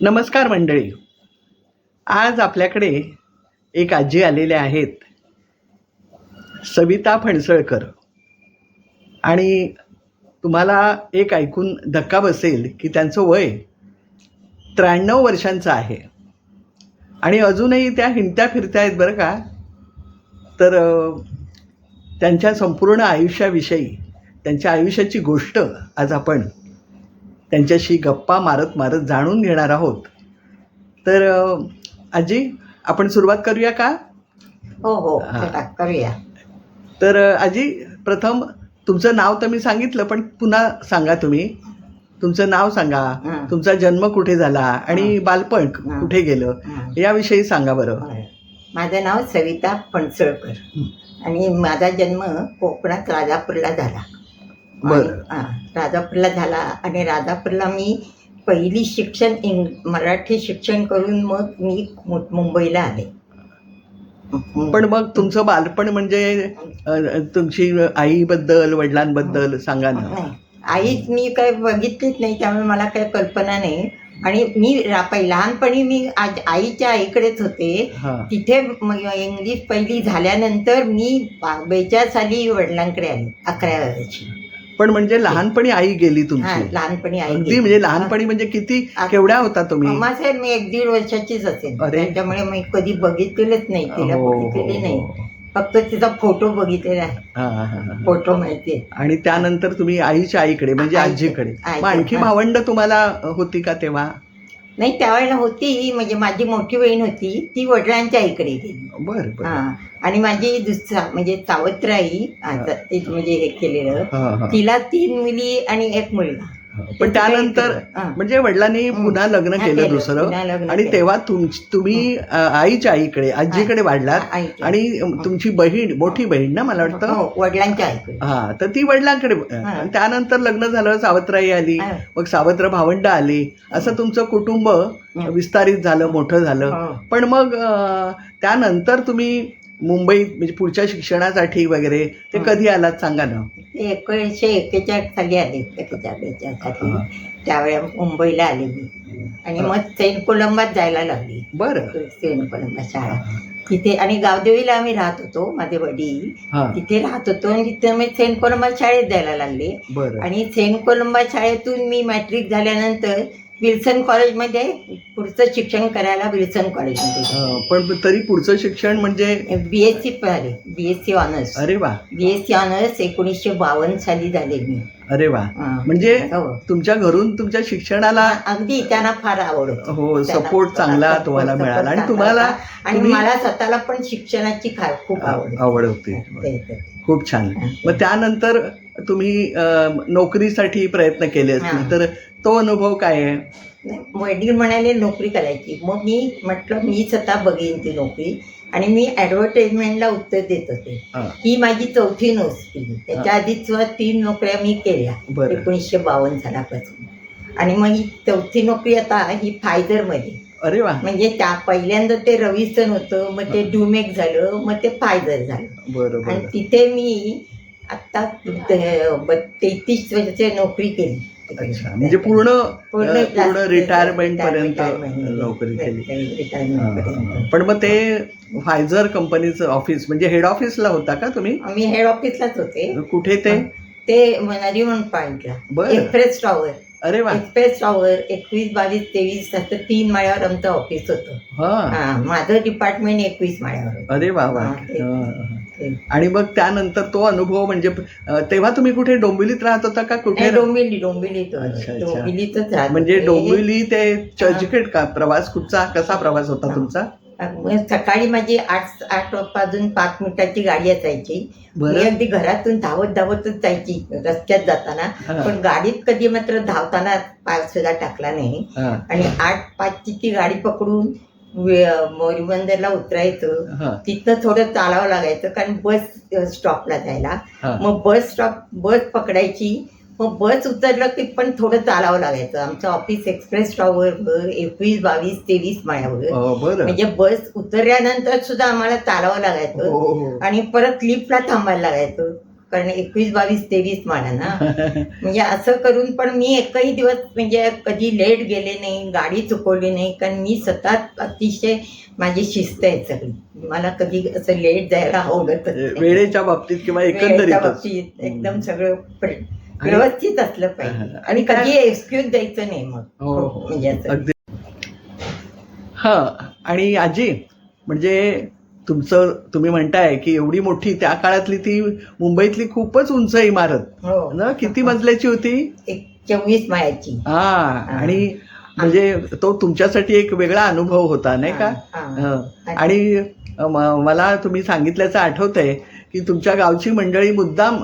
नमस्कार मंडळी. आज आपल्याकडे एक आजी आलेल्या आहेत. सविता फणसळकर. आणि तुम्हाला एक ऐकून धक्का बसेल की त्यांचं वय त्र्याण्णव वर्षांचं आहे. आणि अजूनही त्या हिंडत्या फिरत्या आहेत बरं का? तर त्यांच्या संपूर्ण आयुष्याविषयी त्यांच्या आयुष्याची गोष्ट आज आपण त्यांच्याशी गप्पा मारत मारत जाणून घेणार आहोत तर आजी आपण सुरुवात करूया का हो हो हा. करूया तर आजी प्रथम तुमचं नाव तर मी सांगितलं पण पुन्हा सांगा तुम्ही तुमचं नाव सांगा. तुमचा जन्म कुठे झाला आणि बालपण. कुठे गेलं. याविषयी सांगा बरं. माझं नाव सविता फणसळकर. आणि माझा जन्म कोकणात राजापूरला झाला बरं. राजापूरला झाला आणि राजापूरला मी पहिली शिक्षण इंग मराठी शिक्षण करून मग मी मुंबईला आले. पण मग तुमचं बालपण म्हणजे तुमची आईबद्दल वडिलांबद्दल सांगा ना. आईच मी काय बघितलीच नाही त्यामुळे मला काही कल्पना नाही. आणि मी लहानपणी मी आज आईच्या आईकडेच होते. तिथे इंग्लिश पहिली झाल्यानंतर मी बेचाळीस साली वडिलांकडे आले अकरा वर्षी. पण म्हणजे लहानपणी आई गेली हा तुमची लहानपणी आई अगदी गेली. म्हणजे लहानपणी म्हणजे किती केवढ्या होता तुम्ही अम्मा साहेब मी एक दीड वर्षाचीच असेल अरे. त्याच्यामुळे मी कधी बघितलेलंच नाही तिला हो, बघितलेली हो, नाही हो. फक्त तिचा फोटो बघितलेला आहे हा, हा, हा, हा. फोटो माहिती आणि त्यानंतर तुम्ही आईच्या आईकडे म्हणजे आजीकडे मग आणखी. भावंड तुम्हाला होती का तेव्हा नाही त्यावेळेला होती म्हणजे माझी मोठी बहीण होती ती वडिलांच्या आईकडे गेली. बर हा आणि माझी दुसरा म्हणजे सावत्राई आता ते म्हणजे हे केलेलं. तिला तीन मुली आणि एक मुलगा. पण त्यानंतर. म्हणजे वडिलांनी. पुन्हा लग्न केलं. दुसरं आणि. तेव्हा तुम तुम्ही आईच्या आईकडे आजीकडे वाढलात. आणि तुमची बहीण मोठी बहीण ना मला वाटतं हो वडिलांच्या हा तर ती वडिलांकडे त्यानंतर लग्न झालं सावत्राई आली. मग सावत्र भावंड आली असं तुमचं कुटुंब विस्तारित झालं मोठं झालं. पण मग त्यानंतर तुम्ही मुंबईत म्हणजे पुढच्या शिक्षणासाठी वगैरे ते हं. कधी आलात सांगा ना. एकोणीसशे एक्केचाळीस साली आले एकेचाळीस. साली त्यावेळेला मुंबईला आले मी. आणि मग सेंट कोलंबात जायला लागली. बरं. सेंट कोलंबा शाळा. तिथे आणि गावदेवीला आम्ही राहत होतो माझे वडील. हा. तिथे राहत होतो आणि तिथे मी सेंट कोलंबा शाळेत जायला लागले. बरं. आणि सेंट कोलंबा शाळेतून मी मॅट्रिक झाल्यानंतर विल्सन कॉलेजमध्ये पुढचं शिक्षण करायला विल्सन कॉलेजमध्ये अं, पण तरी पुढचं शिक्षण म्हणजे बी एस सी झाले बी एस सी ऑनर्स अरे वा बी एस सी ऑनर्स एकोणीसशे बावन्न साली झाले मी अरे वा हा. म्हणजे हो. तुमच्या घरून तुमच्या शिक्षणाला अगदी त्यांना फार आवड होती. हो त्यांना सपोर्ट चांगला support- तुम्हाला support मिळाला आणि चांगला तुम्हाला होता. आणि तुम्ही- मला स्वतःला पण शिक्षणाची खा- खूप आवड होती. आवड होती ते- ते. खूप छान. मग त्यानंतर तुम्ही नोकरीसाठी प्रयत्न केले असतील. तर तो अनुभव काय आहे? वडील म्हणाले नोकरी करायची. मग मी म्हटलं मी स्वतः बघेन ती नोकरी. आणि मी ॲडव्हर्टाइजमेंटला उत्तर देत होते. हा. माझी चौथी नोकरी. त्याच्या आधीच तीन नोकऱ्या मी केल्या. एकोणीसशे बावन्न सालापासून. आणि मग ही चौथी नोकरी आता ही फायझरमध्ये अरे वा. म्हणजे त्या पहिल्यांदा ते रविसन होतं मग ते डुमेक झालं मग ते फायझर झालं. बरं आणि तिथे मी आत्ता तेहतीस वर्षाची नोकरी केली. अच्छा. म्हणजे पूर्ण पूर्ण रिटायरमेंट पर्यंत. नोकरी केली. पण मग ते फायझर कंपनीचं ऑफिस म्हणजे हेड ऑफिसला होता का तुम्ही? आम्ही हेड ऑफिसलाच होते. कुठे ते? ते नरिमन पॉइंटला बरं. एक्सप्रेस टॉवर अरे वा. एक्सप्रेस टॉवर एकवीस बावीस तेवीस असं तीन माळ्यावर आमचं ऑफिस होतं. हा. हा माझं डिपार्टमेंट एकवीस माळ्यावर होतं. अरे वा वा. हा, ते- हा. ते- आणि मग त्यानंतर तो अनुभव म्हणजे अं, तेव्हा तुम्ही कुठे डोंबिवलीत राहत होता का? कुठे नाही, डोंबिवली डोंबिवलीत. अच्छा, अच्छा. डोंबिवलीतच राहत म्हणजे होते. डोंबिवली ते चर्चगेट का? प्रवास कुठचा कसा प्रवास होता. तुमचा? सकाळी माझी आठ आठ वाजून पाच मिनिटाची गाडी असायची. मी अगदी घरातून धावत धावतच जायची रस्त्यात जाताना. पण गाडीत कधी मात्र धावताना पाय सुद्धा टाकला नाही. आणि आठ पाचची ती गाडी पकडून मोरीबंदरला उतरायचं. तिथनं थोडं चालावं लागायचं कारण बस स्टॉपला जायला. मग बस स्टॉप बस पकडायची. मग बस उतरलं की पण थोडं चालावं लागायचं. आमचं ऑफिस एक्सप्रेस टॉवर एकवीस बावीस तेवीस माळ्यावर. म्हणजे बस उतरल्यानंतर सुद्धा आम्हाला चालावं हो, लागायचं हो. आणि परत लिफ्टला थांबायला लागायचं. कारण एकवीस बावीस तेवीस माळा ना. म्हणजे असं करून पण मी एकही दिवस म्हणजे कधी लेट गेले नाही गाडी चुकवली नाही. कारण मी सतत अतिशय माझी शिस्त आहे सगळी. मला कधी असं लेट जायला आवडत वेळेच्या बाबतीत किंवा एकंदरीतच. एकदम सगळं व्यवस्थित असलं पाहिजे. आणि कधी एक्सक्यूज द्यायचं नाही मग. हो हो. म्हणजे असं. अगदी. हा आणि आजी म्हणजे तुमचं तुम्ही म्हणताय की एवढी मोठी त्या काळातली ती मुंबईतली खूपच उंच इमारत. हो. ना किती मजल्याची होती? एक चोवीस मायाची हा आणि म्हणजे तो तुमच्यासाठी एक वेगळा अनुभव होता नाही का? हा, हा. हं. आणि म- मला तुम्ही सांगितल्याचं आठवतंय की तुमच्या गावची मंडळी मुद्दाम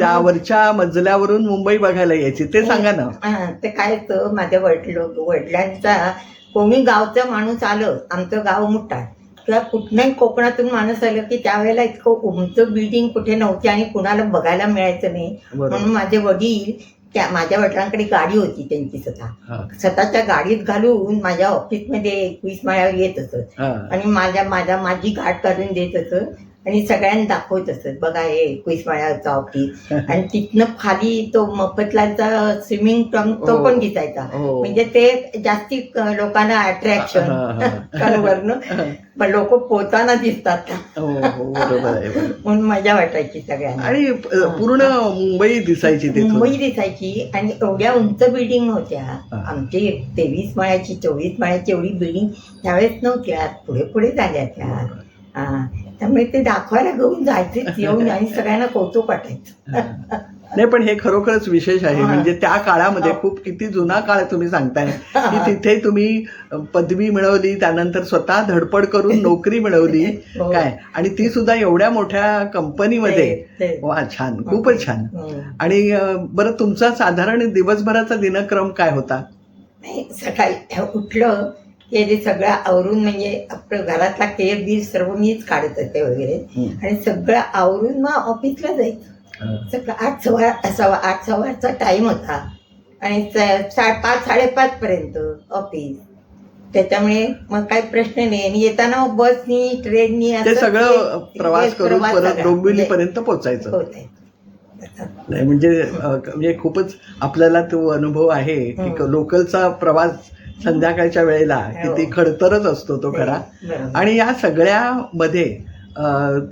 त्या वरच्या मजल्यावरून मुंबई बघायला यायची. ते सांगा ना. हा, ते काय होतं माझ्या वडील वडिलांचा कोणी गावचा माणूस आलं आमचं गाव मोठा किंवा कुठल्याही कोकणातून माणूस आलं की त्यावेळेला इतकं उंच बिल्डिंग कुठे नव्हती आणि कुणाला बघायला मिळायचं नाही. बरोबर. म्हणून माझे वडील त्या माझ्या वडिलांकडे गाडी होती त्यांची स्वतः. हा, स्वतःच्या गाडीत घालून माझ्या ऑफिसमध्ये एकवीस माळ्यावर येत असत. हा. आणि माझ्या माझ्या माझी गाठ काढून देत असत. आणि सगळ्यांना दाखवत असत बघा हे एकवीस माळ्याचा ऑफिस आणि तिथनं खाली तो मफतलाचा स्विमिंग टँक तो हो. पण दिसायचा. हो. म्हणजे ते जास्ती लोकांना अट्रॅक्शन वरनं पण लोक पोहताना दिसतात. हो. म्हणून मजा वाटायची सगळ्यांना. आणि पूर्ण मुंबई दिसायची मुंबई दिसायची. आणि एवढ्या उंच बिल्डिंग होत्या. आमची तेवीस माळ्याची चोवीस माळ्याची एवढी बिल्डिंग त्यावेळेस नव्हत्या. पुढे पुढे झाल्या त्या. हा. त्यामुळे ते दाखवायला घेऊन जायचे येऊन आणि सगळ्यांना कौतुक वाटायचं. नाही पण हे खरोखरच विशेष आहे. हा. म्हणजे त्या काळामध्ये हो. खूप किती जुना काळ तुम्ही सांगताय. की तिथे तुम्ही पदवी मिळवली त्यानंतर स्वतः धडपड करून नोकरी मिळवली. हो. काय? आणि ती सुद्धा एवढ्या मोठ्या कंपनीमध्ये. वा छान. खूपच छान. हम्म. आणि बरं तुमचा साधारण दिवसभराचा दिनक्रम काय होता? नाही सकाळी उठलं की ते सगळं आवरून म्हणजे आपलं घरातला केर बीर सर्व मीच काढत होते वगैरे. आणि सगळं आवरून मग ऑफिसला जायचं. सगळं आठ सव्वा सव्वा आठ सव्वाचा टाइम होता. आणि स- पाच साडेपाच पर्यंत ऑफिस त्याच्यामुळे मग काही प्रश्न नाही. आणि येताना बसनी ट्रेननी सगळं प्रवास करून सगळा. डोंबिवलीपर्यंत पोहोचायचं. नाही म्हणजे म्हणजे खूपच आपल्याला तो अनुभव आहे की. लोकलचा प्रवास संध्याकाळच्या वेळेला हो. किती खडतरच असतो तो खरा बरोबर. आणि या सगळ्यामध्ये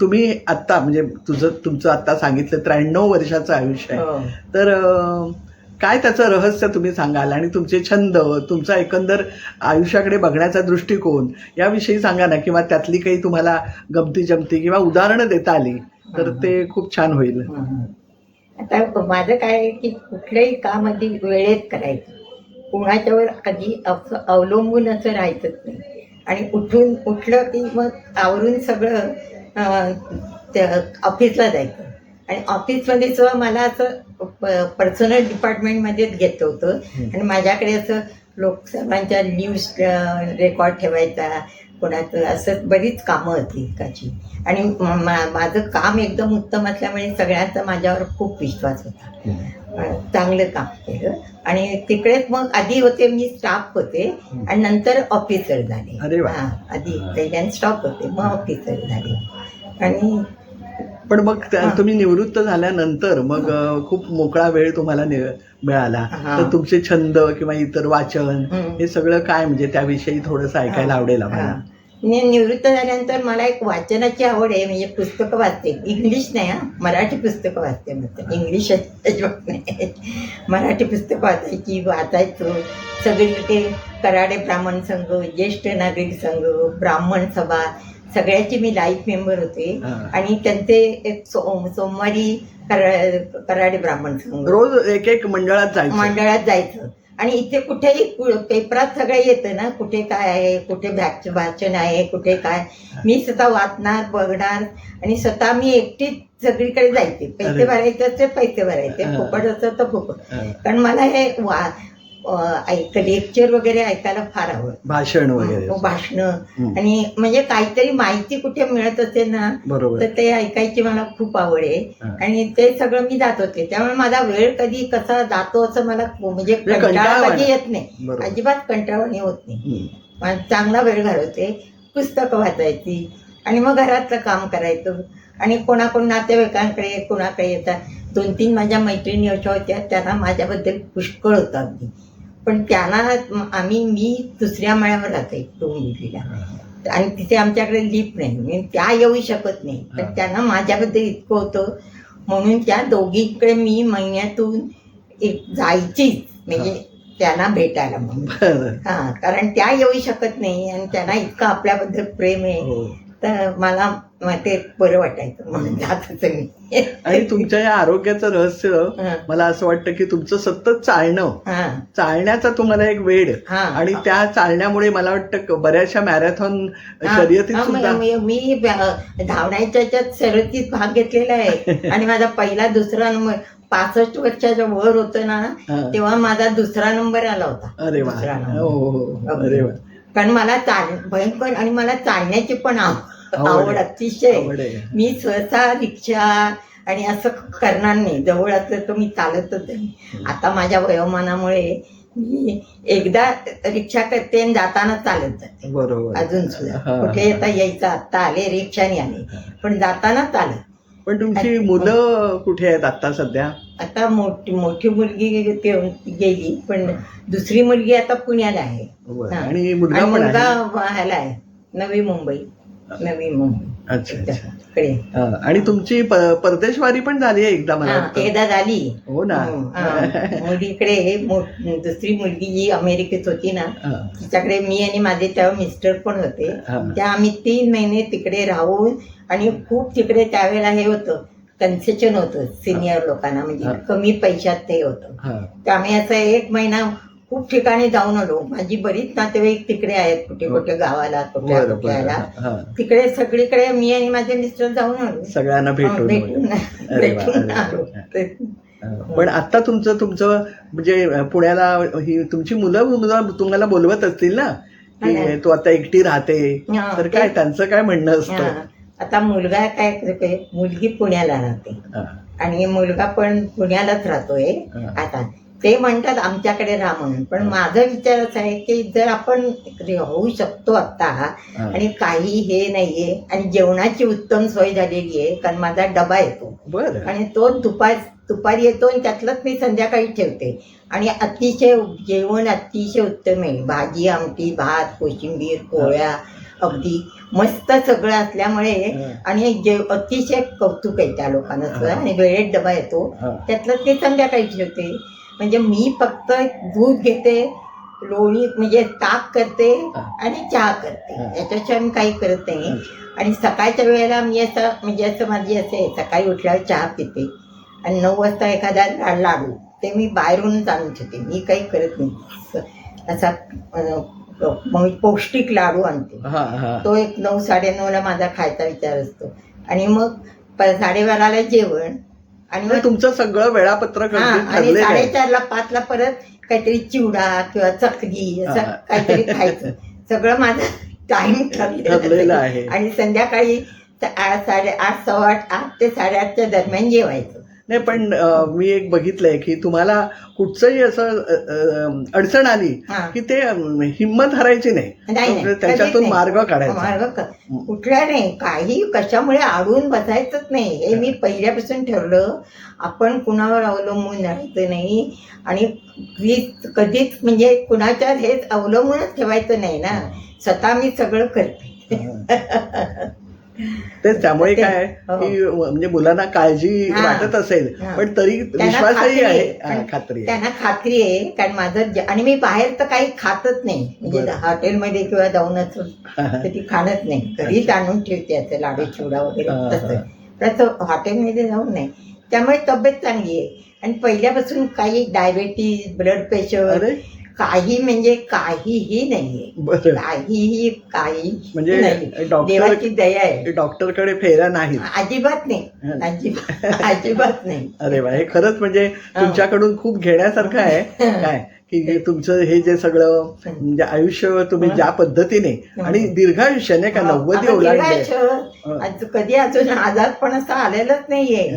तुम्ही आत्ता म्हणजे तुझं तुमचं आत्ता सांगितलं त्र्याण्णव वर्षाचं आयुष्य आहे हो. तर काय त्याचं रहस्य तुम्ही सांगाल आणि तुमचे छंद तुमचा एकंदर आयुष्याकडे बघण्याचा दृष्टिकोन याविषयी सांगा ना किंवा त्यातली काही तुम्हाला गमती जमती किंवा उदाहरणं देता आली तर ते खूप छान होईल हं. आता माझं काय की कुठल्याही काम आधी वेळेत करायचं कुणाच्यावर कधी अव- अवलंबून असं राहायचंच नाही. आणि उठून उठलं की मग आवरून सगळं अं, त्या ऑफिसला जायचं. आणि ऑफिसमध्ये सुद्धा मला असं पर्सनल डिपार्टमेंटमध्येच घेतलं होतं. आणि माझ्याकडे असं लोकसभांच्या न्यूज रेकॉर्ड ठेवायचा कोणाचं असं बरीच कामं होती एकाची आणि माझं काम एकदम उत्तम असल्यामुळे सगळ्यांचा माझ्यावर खूप विश्वास होता. चांगलं काम केलं. आणि तिकडेच मग आधी होते मी स्टाफ होते आणि नंतर ऑफिसर झाले. हा, आधी पहिल्यांदा स्टाफ होते मग ऑफिसर झाले. आणि पण मग हा. तुम्ही निवृत्त झाल्यानंतर मग खूप मोकळा वेळ तुम्हाला मिळाला. हा. तर तुमचे छंद किंवा इतर वाचन. हे सगळं काय? म्हणजे त्याविषयी थोडंसं ऐकायला आवडेल हा. आम्हाला मी निवृत्त झाल्यानंतर मला एक वाचनाची आवड आहे म्हणजे पुस्तकं वाचते. इंग्लिश नाही हा. मराठी पुस्तकं वाचते मग इंग्लिश अजिबात नाही. मराठी पुस्तकं वाचायची वाचायचो. सगळीकडे कराडे ब्राह्मण संघ ज्येष्ठ नागरिक संघ ब्राह्मण सभा सगळ्याची मी लाईफ मेंबर होते. आणि त्यांचे एक सोमवारी करा- कराडे ब्राह्मण संघ. रोज एक एक मंडळात जायचं. मंडळात जायचं. आणि इथे कुठेही पेपरात सगळं येतं ना कुठे काय आहे कुठे भॅच भाषण आहे कुठे काय मी स्वतः वाचणार बघणार आणि स्वतः मी एकटीच सगळीकडे जायचे. पैसे भरायचे पैसे भरायचे. फुकट असतं तर फुकट. कारण मला हे वा ऐक लेक्चर वगैरे ऐकायला फार आवड भाषण वगैरे. भाषण. आणि म्हणजे काहीतरी माहिती कुठे मिळत असेल ना बरोबर. तर ते ऐकायची मला खूप आवड आहे. आणि ते सगळं मी जात होते. त्यामुळे माझा वेळ कधी कसा जातो असं मला म्हणजे म्हणजे कंटाळा. कधी येत नाही. अजिबात कंटाळवाणी होत नाही. चांगला वेळ घालवते. पुस्तकं वाचायची. आणि मग घरातलं काम करायचं. आणि कोणाकोण नातेवाईकांकडे कोणाकडे येतात. दोन तीन माझ्या मैत्रिणी अशा होत्या. त्यांना माझ्याबद्दल पुष्कळ होतं अगदी. पण त्यांना म- आम्ही मी दुसऱ्या माळ्यावर राहते डोंबिवलीला आणि तिथे आमच्याकडे लिफ्ट नाही. म्हणजे त्या येऊ शकत नाही. पण त्यांना माझ्याबद्दल इतकं होतं. म्हणून त्या दोघीकडे मी महिन्यातून एक जायचीच. म्हणजे त्यांना भेटायला म्हणून. हा कारण त्या येऊ शकत नाही. आणि त्यांना इतकं आपल्याबद्दल प्रेम आहे. हो. तर मला ते बरं वाटायचं म्हणून जात होते मी. आणि तुमच्या या आरोग्याचं रहस्य. मला असं वाटतं की तुमचं सतत चालणं चालण्याचा तुम्हाला एक वेळ. आणि त्या चालण्यामुळे मला वाटतं बऱ्याचशा मॅरेथॉन शर्यतीत सुद्धा मी धावण्याच्या शर्यतीत भाग घेतलेला आहे. आणि माझा पहिला दुसरा नंबर पासष्ट वर्षाच्या वर होतं ना. तेव्हा माझा दुसरा नंबर आला होता. अरे वा. हो हो. अरे वा. कारण मला चाल भयंकर आणि मला चालण्याची पण आव- आवड. अतिशय. मी सहसा रिक्षा आणि असं करणार नाही. जवळ असलं तर मी चालतच नाही आता माझ्या वयोमानामुळे मी एकदा रिक्षा करते आणि जाताना चालत जाते. बरोबर. अजून सुद्धा. कुठे येता यायचं आता आले रिक्षाने आले. पण जाताना चालत. पण तुमची मुलं कुठे आहेत आता सध्या? आता मोठी मोठी मुलगी ते- गेली पण दुसरी मुलगी आता पुण्याला आहे. बरं. हा. आणि मुलगा पण मुलगा आहे? ह्याला आहे. नवी मुंबई. नवी मुंबई. अच्छा अच्छा. कडे हा. आणि तुमची प- परदेशवारी पण झाली आहे एकदा मला हा, वाटतं. एकदा झाली. हो ना. हं, हा. मुलीकडे मो- दुसरी मुलगी जी अमेरिकेत होती ना. हा. तिच्याकडे मी आणि माझे तेव्हा मिस्टर पण होते. हा. त्या आम्ही तीन महिने तिकडे राहून आणि खूप तिकडे त्यावेळेला हे होतं कन्सेशन होतं सिनियर लोकांना म्हणजे हा. कमी पैशात ते होतं हा. आम्ही असं एक महिना खूप ठिकाणी जाऊन आलो माझी बरीच नातेवाईक तिकडे आहेत कुठे कुठे गावाला कुठे बरं कुठे बरं याला हा. तिकडे सगळीकडे मी आणि माझे मिस्टर जाऊन आलो सगळ्यांना हं, भेटून भेटून. आलो हा. पण आता तुमचं तुमचं म्हणजे पुण्याला ही तुमची मुलं तुम्हाला बोलवत असतील ना की हा. तू आता एकटी राहते हा, तर काय त्यांचं काय म्हणणं असतं हा. आता मुलगा काय करतोय? मुलगी पुण्याला राहते. आणि मुलगा पण पुण्यालाच राहतोय. आता ते म्हणतात आमच्याकडे राहा म्हणून पण माझा विचार असा आहे की जर आपण होऊ शकतो आता. आणि काही हे नाहीये आणि जेवणाची उत्तम सोय झालेली आहे कारण माझा डबा येतो. आणि तो दुपार दुपारी येतो आणि त्यातलंच मी संध्याकाळी ठेवते. आणि अतिशय जेवण अतिशय उत्तम आहे. भाजी आमटी भात कोशिंबीर पोळ्या अगदी. मस्त सगळं असल्यामुळे हा. आणि जे अतिशय कौतुक आहे त्या लोकांना सुद्धा. आणि वेळेत डबा येतो. त्यातलं ते संध्याकाळी ठेवते म्हणजे मी फक्त दूध घेते लोणी म्हणजे ताक करते. आणि चहा करते. याच्याशिवाय मी काही करत नाही. आणि सकाळच्या वेळेला मी असं म्हणजे असं माझी असे आहे, सकाळी उठल्यावर चहा पिते. आणि नऊ वाजता एखादा लाडू. ते मी बाहेरूनच आणून ठेवते. मी काही करत नाही. असा मग पौष्टिक लाडू आणते. हा हा. तो एक नऊ साडेनऊला माझा खायचा विचार असतो. आणि मग प- साडेबाराला जेवण. आणि मग तुमचं सगळं वेळापत्रक हा अगदी आणि ठरलेलं आहे. साडेचारला पाचला परत काहीतरी चिवडा किंवा चकली असं हा. काहीतरी खायचं. सगळं माझं टाइम ठरलेलं आहे. आणि संध्याकाळी स- साडे आठ सव्वा आठ आठ ते साडेआठच्या दरम्यान जेवायचं. नाही पण मी एक बघितलंय की तुम्हाला कुठचंही असं अडचण आली. की ते हिंमत हरायची नाही. त्याच्यातून. मार्ग काढायचा. मार्ग क- कुठल्या नाही. काही कशामुळे अडवून बसायचंच नाही. हे मी पहिल्यापासून ठरलं आपण कुणावर अवलंबून राहायचं नाही. आणि कधीच कधीच म्हणजे कुणाच्या हेच अवलंबूनच ठेवायचं नाही ना. स्वतः मी सगळं करते. तेच त्यामुळे काय हो. की म्हणजे मुलांना काळजी. वाटत असेल. पण तरी विश्वासही आहे. हा, खात्री आहे. त्यांना खात्री आहे कारण माझं आणि मी बाहेर तर काही खातच नाही. म्हणजे. हॉटेलमध्ये किंवा जाऊन असं तर ती खाणच नाही. घरीच आणून ठेवते असं लाडू चिवडा वगैरे तसं. हॉटेलमध्ये जाऊन नाही. त्यामुळे तब्येत चांगली आहे. आणि पहिल्यापासून काही डायबेटीज ब्लड प्रेशर काही म्हणजे काहीही नाहीये. बरं. काहीही काही म्हणजे नाही डॉक्टर देवाची दया आहे. डॉक्टरकडे फेऱ्या नाहीत. अजिबात नाही. अजिबात अजिबात नाही. अरे वा हे खरंच म्हणजे तुमच्याकडून खूप घेण्यासारखं आहे. काय? की तुमचं हे जे सगळं म्हणजे आयुष्य तुम्ही ज्या पद्धतीने आणि दीर्घायुष्याने का नव्वदी आता ओलांडले. दीर्घायुष्य, आज कधी अजून आजार पण असं आलेलंच नाहीये.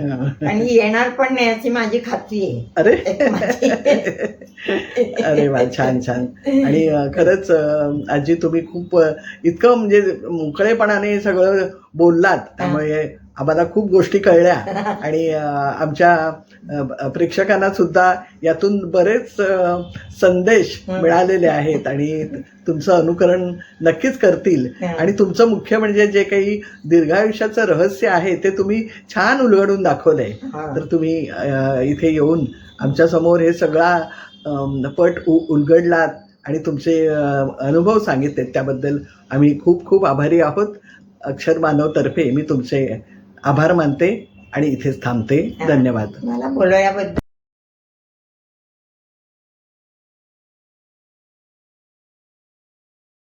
आणि येणार पण नाही अशी माझी खात्री आहे. अरे. अरे वा छान छान आणि खरंच आजी तुम्ही खूप इतकं म्हणजे मोकळेपणाने सगळं बोललात त्यामुळे आम्हाला खूप गोष्टी कळल्या आणि आमच्या प्रेक्षकांना सुद्धा यातून बरेच संदेश. मिळालेले आहेत आणि तुमचं अनुकरण नक्कीच करतील. आणि तुमचं मुख्य म्हणजे जे काही दीर्घायुष्याचं रहस्य आहे ते तुम्ही छान उलगडून दाखवलंय. तर तुम्ही इथे येऊन आमच्यासमोर हे सगळा पट उ उलगडलात आणि तुमचे अनुभव सांगितलेत त्याबद्दल आम्ही खूप खूप आभारी आहोत. अक्षर मानवतर्फे मी तुमचे आभार मानते आणि इथेच थांबते. धन्यवाद. मला बोलवल्याबद्दल